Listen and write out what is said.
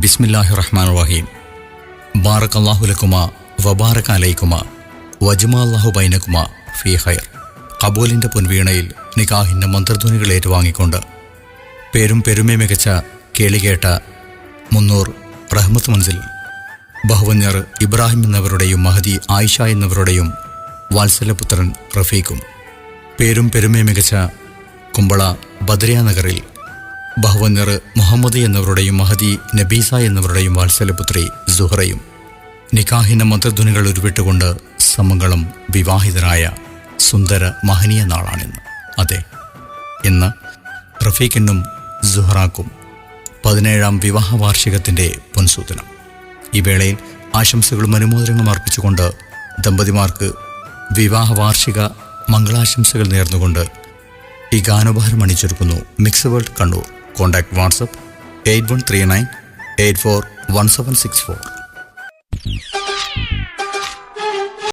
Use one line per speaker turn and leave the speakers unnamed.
ബിസ്മില്ലാഹി റഹ്മാൻ റഹീം ബാറക് അള്ളാഹുലക്കുമ വബാറക് അലൈക്കുമ വജ്മാല്ലാഹു ബൈനക്കുമ ഫി ഹയർ കബൂലിന്റെ പൊൻവീണയിൽ നിക്കാഹിന്റെ മന്ത്രധ്വനികൾ ഏറ്റുവാങ്ങിക്കൊണ്ട് പേരും പെരുമേ മികച്ച കേളികേട്ട മുന്നൂർ റഹ്മത്ത് മൻസിൽ ബഹുവന്യർ ഇബ്രാഹിം എന്നവരുടെയും മഹദി ആയിഷ എന്നവരുടെയും വാത്സല്യപുത്രൻ റഫീഖും പേരും പെരുമേ മികച്ച കുമ്പള ബദ്രിയ നഗറിൽ ബഹുവന്യർ മുഹമ്മദ് എന്നിവരുടെയും മഹദി നബീസ എന്നിവരുടെയും വാത്സല്യപുത്രി സുഹറയും. നിക്കാഹിന്റെ മന്ത്രധ്വനികൾ ഉരുവിട്ടുകൊണ്ട് സമംഗളം വിവാഹിതരായ സുന്ദര മഹനീയ നാളാണിന്ന്. അതെ ഇന്ന് റഫീഖിനും സുഹറാക്കും പതിനേഴാം വിവാഹ വാർഷികത്തിന്റെ പൊൻസൂതനം. ഈ വേളയിൽ ആശംസകളും അനുമോദനങ്ങളും അർപ്പിച്ചുകൊണ്ട് ദമ്പതിമാർക്ക് വിവാഹ വാർഷിക മംഗളാശംസകൾ നേർന്നുകൊണ്ട് ഈ ഗാനോപഹാരം അണിച്ചൊരുക്കുന്നു mix world Kannur. Contact WhatsApp eight one three nine eight four one seven six four